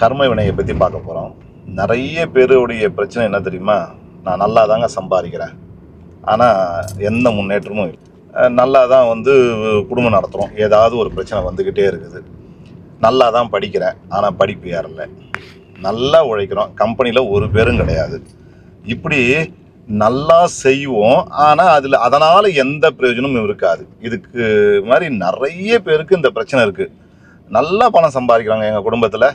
கர்ம வினையை பற்றி பார்க்க போகிறோம் நிறைய பேருடைய பிரச்சனை என்ன தெரியுமா? நான் நல்லா தாங்க சம்பாதிக்கிறேன். ஆனால் எந்த முன்னேற்றமும் நல்லா தான் வந்து குடும்பம் நடத்துகிறோம் ஏதாவது ஒரு பிரச்சனை வந்துக்கிட்டே இருக்குது. நல்லா தான் படிக்கிறேன். ஆனால் படிப்பு ஏறல. நல்லா உழைக்கிறோம். கம்பெனியில் ஒரு பேரும் கிடையாது. இப்படி நல்லா செய்வோம். ஆனால் அதில் அதனால் எந்த பிரயோஜனமும் இருக்காது. இதுக்கு மாதிரி நிறைய பேருக்கு இந்த பிரச்சனை இருக்குது நல்லா பணம் சம்பாதிக்கிறாங்க எங்கள் குடும்பத்தில்.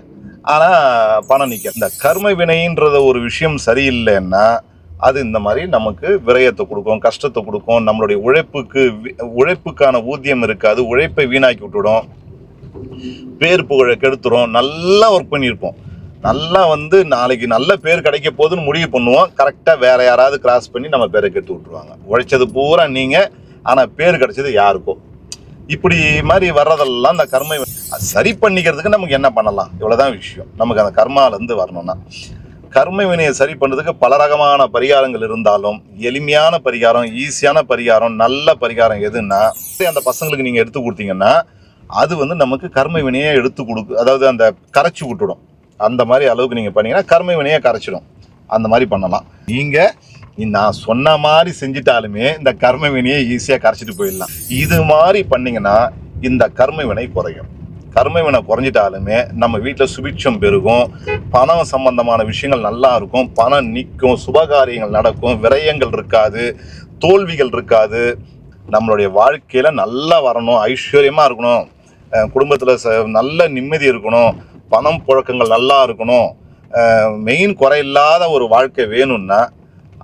ஆனால் பணம் நிற்க இந்த கர்ம வினைன்றத ஒரு விஷயம் சரியில்லைன்னா அது இந்த மாதிரி நமக்கு விரயத்தை கொடுக்கும் கஷ்டத்தை கொடுக்கும். நம்மளுடைய உழைப்புக்கு வி- உழைப்புக்கான ஊதியம் இருக்காது. உழைப்பை வீணாக்கி விட்டுடும். பேர் புகழை கெடுத்துரும். நல்லா ஒர்க் பண்ணியிருப்போம். நல்லா வந்து நாளைக்கு நல்ல பேர் கிடைக்க போகுதுன்னு முடிவு பண்ணுவோம். கரெக்டாக வேற யாராவது கிராஸ் பண்ணி நம்ம பேரை கெட்டு விட்டுருவாங்க. உழைச்சது பூரா நீங்கள் ஆனால் பேர் கிடைச்சது யாருக்கோ. இப்படி மாதிரி வர்றதெல்லாம் இந்த கர்மை சரி பண்ணிக்கிறதுக்கு நமக்கு என்ன பண்ணலாம்? இவ்வளோதான் விஷயம். நமக்கு அந்த கர்மாலேருந்து வரணும்னா. கர்ம வினையை சரி பண்ணுறதுக்கு பல ரகமான பரிகாரங்கள் இருந்தாலும் எளிமையான பரிகாரம் ஈஸியான பரிகாரம் நல்ல பரிகாரம் எதுன்னா அந்த பசங்களுக்கு நீங்கள் எடுத்து கொடுத்தீங்கன்னா அது வந்து நமக்கு கர்ம வினையை எடுத்து கொடுக்கு அதாவது அந்த கரைச்சி விட்டுடும். அந்த மாதிரி அளவுக்கு நீங்கள் பண்ணீங்கன்னா கர்ம வினையை கரைச்சிடும். அந்த மாதிரி பண்ணலாம். நீங்கள் நான் சொன்ன மாதிரி செஞ்சிட்டாலுமே இந்த கர்ம வினையை ஈஸியாக கரைச்சிட்டு போயிடலாம். இது மாதிரி பண்ணிங்கன்னா இந்த கர்ம வினை குறையும். கர்மவினை குறைஞ்சிட்டாலுமே நம்ம வீட்டில் சுபிட்சம் பெருகும் பணம் சம்பந்தமான விஷயங்கள் நல்லா இருக்கும் பணம் நிற்கும் சுபகாரியங்கள் நடக்கும் விரயங்கள் இருக்காது தோல்விகள் இருக்காது. நம்மளுடைய வாழ்க்கையில் நல்லா வரணும் ஐஸ்வர்யமாக இருக்கணும். குடும்பத்தில் ச நல்ல நிம்மதி இருக்கணும் பணம் புழக்கங்கள் நல்லா இருக்கணும். மெயின் குறையில்லாத ஒரு வாழ்க்கை வேணும்னா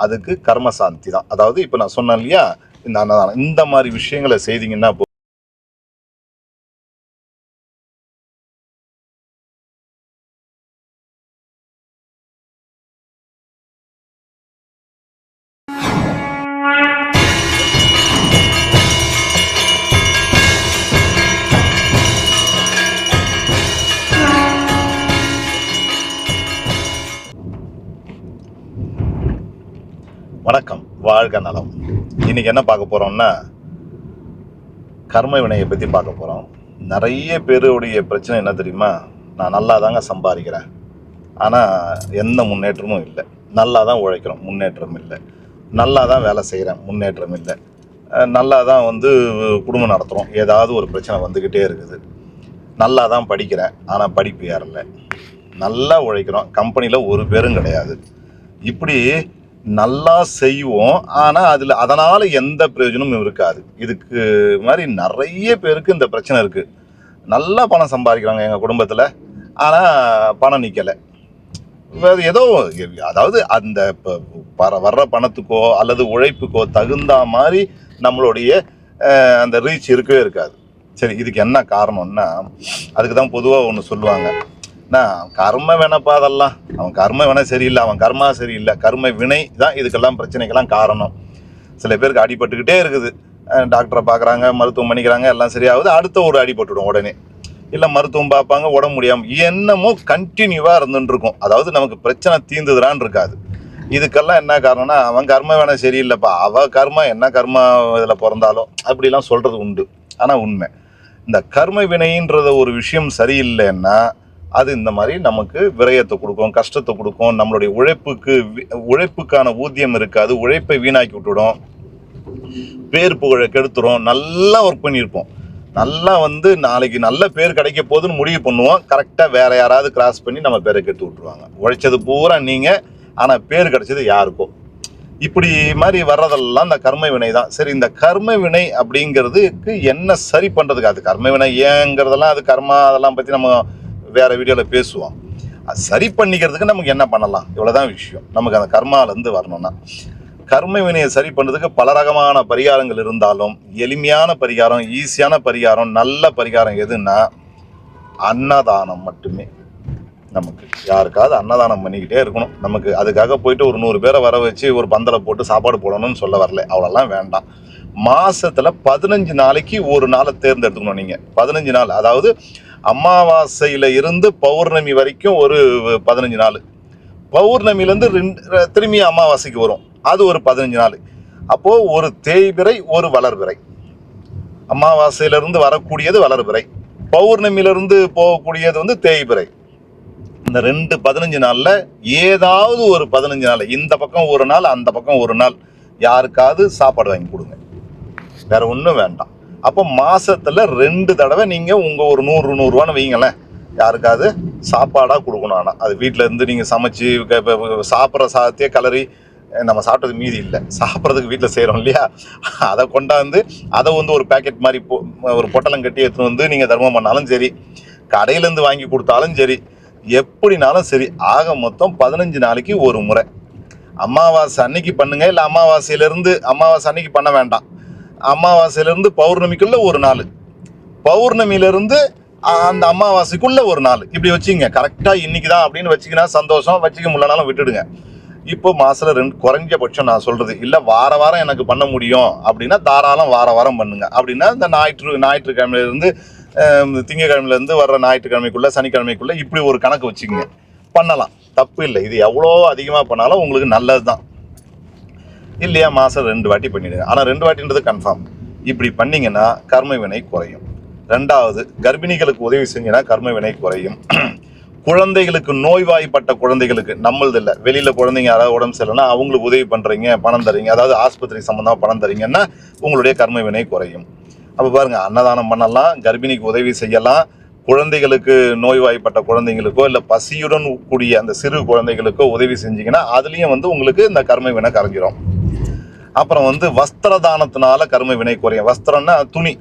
அதுக்கு கர்ம சாந்தி தான். அதாவது இப்போ நான் சொன்னேன் இல்லையா? இந்த அன்னதானம் இந்த மாதிரி விஷயங்களை செய்தீங்கன்னா வாழ்க நலம். இன்னைக்கு என்ன பார்க்க போகிறோம்னா கர்ம வினையை பற்றி பார்க்க போகிறோம் நிறைய பேருடைய பிரச்சனை என்ன தெரியுமா? நான் நல்லா தாங்க சம்பாதிக்கிறேன். ஆனால் எந்த முன்னேற்றமும் இல்லை. நல்லா தான் உழைக்கிறோம் முன்னேற்றம் இல்லை. நல்லா தான் வேலை செய்கிறேன் முன்னேற்றம் இல்லை. நல்லா தான் வந்து குடும்பம் நடத்துகிறோம் ஏதாவது ஒரு பிரச்சனை வந்துக்கிட்டே இருக்குது. நல்லா தான் படிக்கிறேன் ஆனால் படிப்பு ஏறல. நல்லா உழைக்கிறோம். கம்பெனியில் ஒரு பேரும் கிடையாது. இப்படி நல்லா செய்வோம். ஆனால் அதில் அதனால் எந்த பிரயோஜனமும் இருக்காது. இதுக்கு மாதிரி நிறைய பேருக்கு இந்த பிரச்சனை இருக்குது நல்லா பணம் சம்பாதிக்கிறாங்க எங்கள் குடும்பத்தில். ஆனால் பணம் நிற்கலை வேறு ஏதோ அதாவது அந்த இப்போ வர வர்ற பணத்துக்கோ அல்லது உழைப்புக்கோ தகுந்த மாதிரி நம்மளுடைய அந்த ரீச் இருக்கவே இருக்காது. சரி இதுக்கு என்ன காரணம்னா அதுக்கு தான் பொதுவாக ஒன்று சொல்லுவாங்க. நான் கர்ம வேணப்பா அதெல்லாம். அவன் கர்ம வேணா சரியில்லை அவன் கர்மா சரியில்லை. கர்ம வினை தான் இதுக்கெல்லாம் பிரச்சனைக்கெல்லாம் காரணம். சில பேருக்கு அடிபட்டுக்கிட்டே இருக்குது. டாக்டரை பார்க்குறாங்க மருத்துவம் பண்ணிக்கிறாங்க எல்லாம் சரியாகுது. அடுத்த ஒரு அடிபட்டுடும் உடனே. இல்லை மருத்துவம் பார்ப்பாங்க உடம்பு முடியாமல் என்னமோ கண்டினியூவாக இருந்துட்டுருக்கும் அதாவது நமக்கு பிரச்சனை தீர்ந்துதுறான்னு இருக்காது. இதுக்கெல்லாம் என்ன காரணம்னா அவன் கர்ம வேணா சரியில்லைப்பா. அவ கர்மா என்ன கர்மா இதில் பிறந்தாலும் அப்படிலாம் சொல்கிறது உண்டு. ஆனால் உண்மை. இந்த கர்ம வினைன்றத ஒரு விஷயம் சரியில்லைன்னா அது இந்த மாதிரி நமக்கு விரயத்தை கொடுக்கும் கஷ்டத்தை கொடுக்கும் நம்மளுடைய உழைப்புக்கு வி- உழைப்புக்கான ஊதியம் இருக்காது உழைப்பை வீணாக்கி விட்டுடும். பேர் புகழை கெடுத்துரும் நல்லா ஒர்க் பண்ணியிருப்போம். நல்லா வந்து நாளைக்கு நல்ல பேர் கிடைக்க போகுதுன்னு முடிவு பண்ணுவோம். கரெக்டாக வேற யாராவது கிராஸ் பண்ணி நம்ம பேரை கெடுத்து விட்டுருவாங்க. உழைச்சது பூரா நீங்கள் ஆனால் பேர் கிடைச்சது யாருக்கோ. இப்படி மாதிரி வர்றதெல்லாம் இந்த கர்ம வினை தான். சரி இந்த கர்ம வினை அப்படிங்கிறதுக்கு என்ன சரி பண்ணுறதுக்கு அது கர்ம வினை ஏங்கிறதெல்லாம் அது கர்மா அதெல்லாம் பற்றி நம்ம வேறு வீடியோவில் பேசுவோம். அது சரி பண்ணிக்கிறதுக்கு நமக்கு என்ன பண்ணலாம்? இவ்வளோதான் விஷயம். நமக்கு அந்த கர்மாலேருந்து வரணும்னா. கர்ம வினையை சரி பண்ணுறதுக்கு பல ரகமான பரிகாரங்கள் இருந்தாலும் எளிமையான பரிகாரம் ஈஸியான பரிகாரம் நல்ல பரிகாரம் எதுன்னா அன்னதானம் மட்டுமே. நமக்கு யாருக்காவது அன்னதானம் பண்ணிக்கிட்டே இருக்கணும். நமக்கு அதுக்காக போயிட்டு ஒரு நூறு பேரை வர வச்சு ஒரு பந்தலை போட்டு சாப்பாடு போடணும்னு சொல்ல வரல. அவ்வளோலாம் வேண்டாம். மாதத்தில் பதினஞ்சு நாளைக்கு ஒரு நாளை தேர்ந்தெடுத்துக்கணும் நீங்கள் பதினஞ்சு நாள். அதாவது அமாவாசையில் இருந்து பௌர்ணமி வரைக்கும் ஒரு பதினஞ்சு நாள். பௌர்ணமிலேருந்து ரெண்டு திரும்பி அமாவாசைக்கு வரும். அது ஒரு பதினஞ்சு நாள். அப்போது ஒரு தேய்பிறை ஒரு வளர்பிறை. அமாவாசையிலிருந்து வரக்கூடியது வளர்பிறை. பௌர்ணமியிலிருந்து போகக்கூடியது வந்து தேய்பிறை. இந்த ரெண்டு பதினஞ்சு நாளில் ஏதாவது ஒரு பதினஞ்சு நாள் இந்த பக்கம் ஒரு நாள் அந்த பக்கம் ஒரு நாள் யாருக்காவது சாப்பாடு வாங்கி கொடுங்க. வேறு ஒன்றும் வேண்டாம். அப்போ மாதத்தில் ரெண்டு தடவை நீங்கள் உங்கள் ஒரு நூறு நூறுரூவான்னு வைங்களேன். யாருக்காவது சாப்பாடாக கொடுக்கணும் ஆனால் அது வீட்டில் இருந்து சமைச்சி சமைச்சு சாப்பிட்ற சாதத்தையே கலரி நம்ம சாப்பிட்டது மீதி இல்லை. சாப்பிட்றதுக்கு வீட்டில் செய்கிறோம் இல்லையா? அதை கொண்டாந்து அதை வந்து ஒரு பேக்கெட் மாதிரி போ ஒரு பொட்டலம் கட்டி எடுத்துன்னு வந்து நீங்கள் தர்மம் பண்ணாலும் சரி கடையிலேருந்து வாங்கி கொடுத்தாலும் சரி எப்படினாலும் சரி ஆக மொத்தம் பதினஞ்சு நாளைக்கு ஒரு முறை. அமாவாசை அன்னைக்கு பண்ணுங்க இல்லை அமாவாசையிலேருந்து அமாவாசை அன்னைக்கு பண்ண வேண்டாம். அமாவாசையிலேருந்து பௌர்ணமிக்குள்ள ஒரு நாள். பௌர்ணமியிலேருந்து அந்த அமாவாசைக்குள்ள ஒரு நாள். இப்படி வச்சுங்க கரெக்டாக இன்னைக்கு தான் அப்படின்னு வச்சிங்கன்னா சந்தோஷம். வச்சுக்க முடியலனாலும் விட்டுடுங்க. இப்போ மாதத்தில் ரெண்டு குறைஞ்சபட்சம் நான் சொல்கிறது இல்லை வார வாரம் எனக்கு பண்ண முடியும் அப்படின்னா தாராளம் வார வாரம் பண்ணுங்க. அப்படின்னா இந்த ஞாயிற்று ஞாயிற்றுக்கிழமையிலேருந்து திங்கக்கிழமையிலேருந்து வர்ற ஞாயிற்றுக்கிழமைக்குள்ளே சனிக்கிழமைக்குள்ளே இப்படி ஒரு கணக்கு வச்சுக்கோங்க. பண்ணலாம். தப்பு இல்லை. இது எவ்வளோ அதிகமாக பண்ணாலும் உங்களுக்கு நல்லது தான் இல்லையா? மாதம் ரெண்டு வாட்டி பண்ணிவிடுங்க ஆனால் ரெண்டு வாட்டின்றது கன்ஃபார்ம் இப்படி பண்ணிங்கன்னா கர்ம வினை குறையும். ரெண்டாவது கர்ப்பிணிகளுக்கு உதவி செஞ்சீங்கன்னா கர்ம வினை குறையும். குழந்தைகளுக்கு நோய்வாய்ப்பட்ட குழந்தைகளுக்கு நம்மளது இல்லை. வெளியில் குழந்தைங்க யாராவது உடம்பு சரியில்லைன்னா அவங்களுக்கு உதவி பண்ணுறீங்க பணம் தரீங்க அதாவது ஆஸ்பத்திரி சம்மந்தமாக பணம் தரீங்கன்னா உங்களுடைய கர்ம வினை குறையும். அப்போ பாருங்கள் அன்னதானம் பண்ணலாம் கர்ப்பிணிக்கு உதவி செய்யலாம். குழந்தைகளுக்கு நோய்வாய்ப்பட்ட குழந்தைங்களுக்கோ இல்லை பசியுடன் கூடிய அந்த சிறு குழந்தைகளுக்கோ உதவி செஞ்சீங்கன்னா அதுலேயும் வந்து உங்களுக்கு இந்த கர்ம வினை கரைஞ்சிரும். அப்புறம் வந்து வஸ்திர தானத்தினால கர்ம வினை குறையும். வஸ்திரம்னா துணி.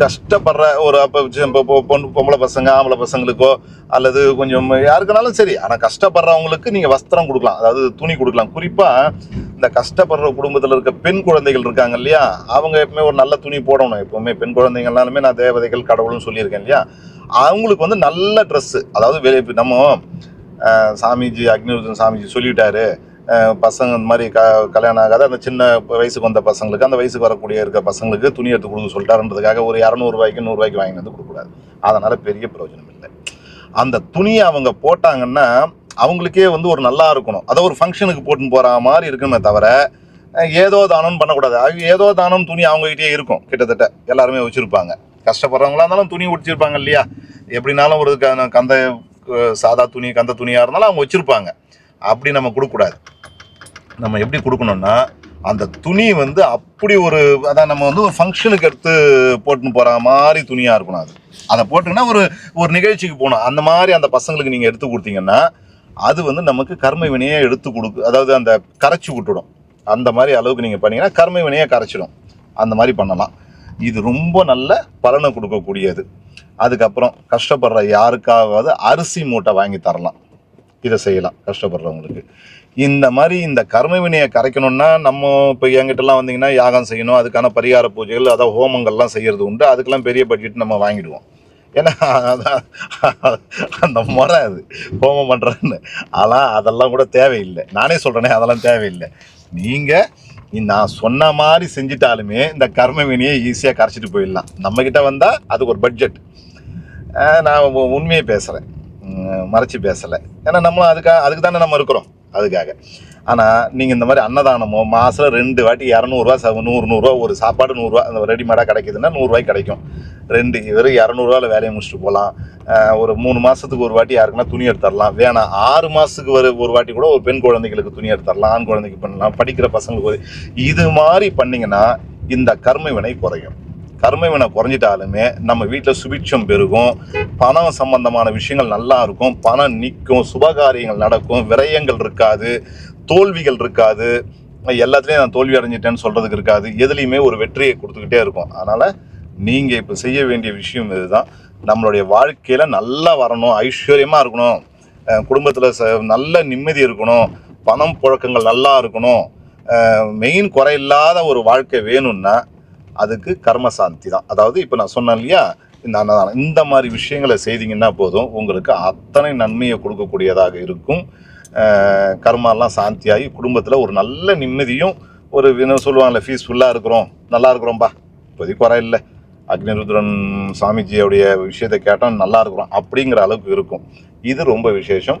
கஷ்டப்படுற ஒரு அப்போ பொண்ணு பொம்பளை பசங்க ஆம்பளை பசங்களுக்கோ அல்லது கொஞ்சம் யாருக்குனாலும் சரி ஆனால் கஷ்டப்படுறவங்களுக்கு நீங்கள் வஸ்திரம் கொடுக்கலாம். அதாவது துணி கொடுக்கலாம். குறிப்பாக இந்த கஷ்டப்படுற குடும்பத்தில் இருக்க பெண் குழந்தைகள் இருக்காங்க இல்லையா? அவங்க எப்பவுமே ஒரு நல்ல துணி போடணும். எப்பவுமே பெண் குழந்தைங்கள்னாலுமே நான் தேவதைகள் கடவுள்னு சொல்லியிருக்கேன் இல்லையா? அவங்களுக்கு வந்து நல்ல ட்ரெஸ்ஸு அதாவது வெளியே நம்ம சாமிஜி அக்னிவர்தன் சாமிஜி சொல்லிட்டாரு. பசங்க இந்த மாதிரி க கல்யாணம் ஆகாத அந்த சின்ன வயசுக்கு வந்த பசங்களுக்கு அந்த வயசுக்கு வரக்கூடிய இருக்க பசங்களுக்கு துணி எடுத்து கொடுக்க சொல்லிட்டாருன்றதுக்காக ஒரு இரநூறுவாய்க்கு நூறுரூவாய்க்கு வாங்கி வந்து கொடுக்கக்கூடாது. அதனால் பெரிய பிரயோஜனம் இல்லை. அந்த துணியை அவங்க போட்டாங்கன்னா அவங்களுக்கே வந்து ஒரு நல்லா இருக்கணும். அதை ஒரு ஃபங்க்ஷனுக்கு போட்டுன்னு போகிற மாதிரி இருக்குமே தவிர ஏதோ தானம் பண்ணக்கூடாது. அவங்க ஏதோ தானம் துணி அவங்ககிட்டயே இருக்கும். கிட்டத்தட்ட எல்லாருமே வச்சுருப்பாங்க. கஷ்டப்படுறவங்களா இருந்தாலும் துணி உடிச்சிருப்பாங்க இல்லையா? எப்படினாலும் ஒரு க- கந்த சாதா துணி கந்த துணியாக இருந்தாலும் அவங்க வச்சுருப்பாங்க. அப்படி நம்ம கொடுக்கக்கூடாது. நம்ம எப்படி கொடுக்கணும்னா அந்த துணி வந்து அப்படி ஒரு அதான் நம்ம வந்து ஒரு ஃபங்க்ஷனுக்கு எடுத்து போட்டுன்னு போகிற மாதிரி துணியாக இருக்கணும் அது. அதை போட்டுங்கன்னா ஒரு ஒரு நிகழ்ச்சிக்கு போகணும். அந்த மாதிரி அந்த பசங்களுக்கு நீங்கள் எடுத்து கொடுத்தீங்கன்னா அது வந்து நமக்கு கர்ம வினையை எடுத்து கொடுக்கு அதாவது அந்த கரைச்சி விட்டுடும். அந்த மாதிரி அளவுக்கு நீங்கள் பண்ணீங்கன்னா கர்ம வினையை கரைச்சிடும். அந்த மாதிரி பண்ணலாம். இது ரொம்ப நல்ல பலனை கொடுக்கக்கூடியது. அதுக்கப்புறம் கஷ்டப்படுற யாருக்காவது அரிசி மூட்டை வாங்கி தரலாம். இதை செய்யலாம் கஷ்டப்படுறவங்களுக்கு. இந்த மாதிரி இந்த கர்ம வினையை கரைக்கணும்னா நம்ம இப்போ என்கிட்டலாம் வந்தீங்கன்னா யாகம் செய்யணும் அதுக்கான பரிகார பூஜைகள் அதாவது ஹோமங்கள்லாம் செய்கிறது உண்டு. அதுக்கெல்லாம் பெரிய பட்ஜெட் நம்ம வாங்கிடுவோம். ஏன்னா அதான் அந்த முறை அது. ஹோமம் பண்ணுறேன்னு ஆனால் அதெல்லாம் கூட தேவையில்லை. நானே சொல்கிறேனே அதெல்லாம் தேவையில்லை. நீங்கள் நான் சொன்ன மாதிரி செஞ்சிட்டாலுமே இந்த கர்ம வினியை ஈஸியாக கரைச்சிட்டு போயிடலாம். நம்மக்கிட்ட வந்தால் அதுக்கு ஒரு பட்ஜெட் நான் உண்மையை பேசுகிறேன் மறைச்சு பேசலை. ஏன்னா நம்ம அதுக்காக அதுக்கு தானே நம்ம இருக்கிறோம். அதுக்காக. ஆனால் நீங்கள் இந்த மாதிரி அன்னதானமோ மாதம் ரெண்டு வாட்டி இரநூறுவா ச நூறு நூறுரூவா ஒரு சாப்பாடு நூறுரூவா அந்த ரெடிமேடாக கிடைக்குதுன்னா நூறுரூவாய்க்கு கிடைக்கும். ரெண்டு வெறும் இரநூறுவாவில் வேலையை முடிச்சுட்டு போகலாம். ஒரு மூணு மாதத்துக்கு ஒரு வாட்டி யாருக்குன்னா துணி எடுத்துடலாம் வேணாம் ஆறு மாதத்துக்கு ஒரு ஒரு வாட்டி கூட ஒரு பெண் குழந்தைகளுக்கு துணி எடுத்துடலாம் ஆண் குழந்தைக்கு பண்ணலாம் படிக்கிற பசங்களுக்கு ஒரு- இது மாதிரி பண்ணிங்கன்னா இந்த கர்ம வினை குறையும். கர்மவினை குறைஞ்சிட்டாலுமே நம்ம வீட்டில் சுபிட்சம் பெருகும் பணம் சம்பந்தமான விஷயங்கள் நல்லா இருக்கும் பணம் நிற்கும் சுபகாரியங்கள் நடக்கும் விரயங்கள் இருக்காது தோல்விகள் இருக்காது. எல்லாத்துலேயும் நான் தோல்வி அடைஞ்சிட்டேன்னு சொல்கிறதுக்கு இருக்காது. எதுலேயுமே ஒரு வெற்றியை கொடுத்துக்கிட்டே இருக்கும். அதனால் நீங்கள் இப்போ செய்ய வேண்டிய விஷயம் இதுதான். நம்மளுடைய வாழ்க்கையில் நல்லா வரணும் ஐஸ்வர்யமாக இருக்கணும். குடும்பத்தில் ச- நல்ல நிம்மதி இருக்கணும் பணம் புழக்கங்கள் நல்லா இருக்கணும். மெயின் குறையில்லாத ஒரு வாழ்க்கை வேணும்னா அதுக்கு கர்மசாந்தி தான். அதாவது இப்போ நான் சொன்னேன் இல்லையா இந்த அன்னதானம். இந்த மாதிரி விஷயங்களை செய்தீங்கன்னா போதும் உங்களுக்கு அத்தனை நன்மையை கொடுக்கக்கூடியதாக இருக்கும். கர்மாலாம் சாந்தியாகி குடும்பத்தில் ஒரு நல்ல நிம்மதியும் ஒரு என்ன சொல்லுவாங்கல்ல ஃபீஸ்ஃபுல்லாக இருக்கிறோம். நல்லா இருக்கிறோம்பா. இப்போதைக்கு குறை இல்லை. அக்னிருத்ரன் சாமிஜியோடைய விஷயத்தை கேட்டால் நல்லா இருக்கிறோம் அப்படிங்கிற அளவுக்கு இருக்கும். இது ரொம்ப விசேஷம்.